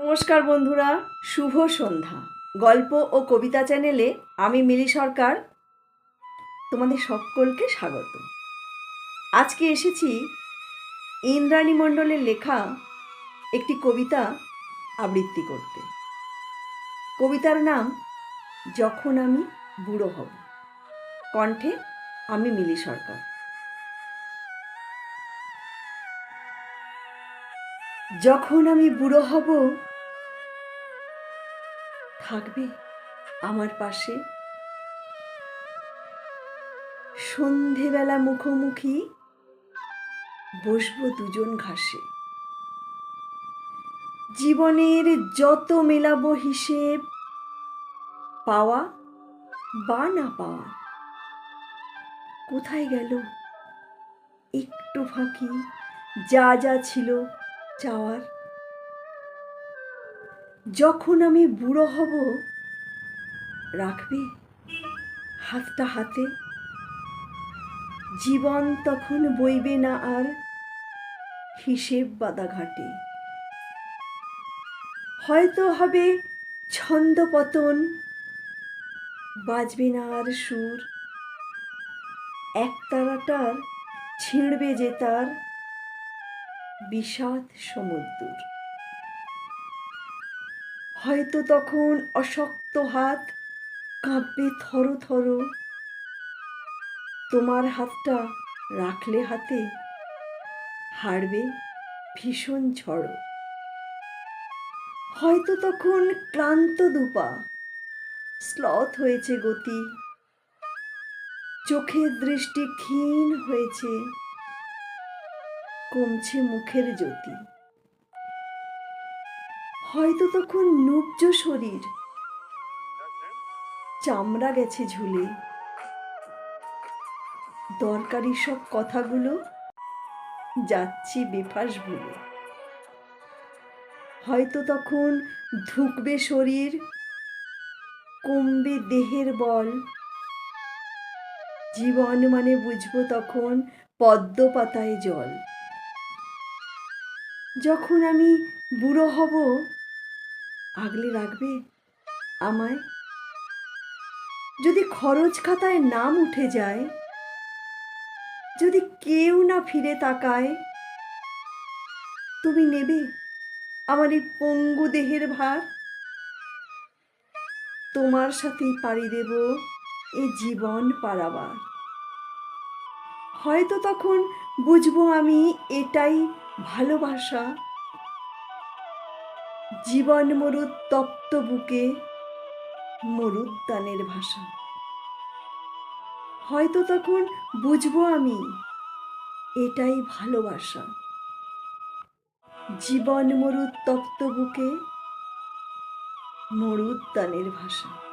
নমস্কার বন্ধুরা, শুভ সন্ধ্যা। গল্প ও কবিতা চ্যানেলে আমি মিলি সরকার, তোমাদের সকলকে স্বাগত। আজকে এসেছি ইন্দ্রাণী মণ্ডলের লেখা একটি কবিতা আবৃত্তি করতে। কবিতার নাম, যখন আমি বুড়ো হব। কণ্ঠে আমি মিলি সরকার। যখন আমি বুড়ো হব থাকবে আমার পাশে? সন্ধেবেলা মুখোমুখি বসবো দুজন ঘাসে। জীবনের যত মেলাবো হিসেব, পাওয়া বা না পাওয়া, কোথায় গেল? একটু ফাঁকি, যা যা ছিল চাওয়ার যখন আমি বুড়ো হব, রাখবে হাতটা হাতে? জীবন তখন বইবে না আর হিসেব বাদাঘাটে। হয়তো হবে ছন্দ পতন, বাজবে না আর সুর। একতারাটার ছিঁড়বে যে তার, বিষাদ সমুদ্র হয়তো তখন অশক্ত হাত কাঁপবে থর থর। তোমার হাতটা রাখলে হাতে হারবে ভীষণ ঝড়। হয়তো তখন ক্লান্ত দুপা স্লথ হয়েছে গতি। চোখের দৃষ্টি ক্ষীণ হয়েছে, কমছে মুখের জ্যোতি। হয়তো তখন নুব্জ শরীর। চামড়া গেছে ঝুলে। দরকারি সব কথাগুলো যাচ্ছি বেফাস ভুলে। হয়তো তখন ধুকবে শরীর, কমবে দেহের বল। জীবন মানে বুঝব তখন পদ্ম পাতায় জল। যখন আমি বুড়ো হব আগলে রাখবে? আমায়? যদি খরচ খাতায় নাম উঠে যায়? যদি কেউ না ফিরে তাকায়? তুমি নেবে আমার এই পঙ্গু দেহের ভার? তোমার সাথেই পাড়ি দেব এ জীবন পারাবার। হয়তো তখন বুঝব আমি এটাই ভালোবাসা। জীবন মরুদ তপ্ত বুকে মরুদ্যানের ভাষা। হয়তো তখন বুঝব আমি, এটাই ভালোবাসা। জীবন মরুদ তপ্ত বুকে মরুদ্যানের ভাষা।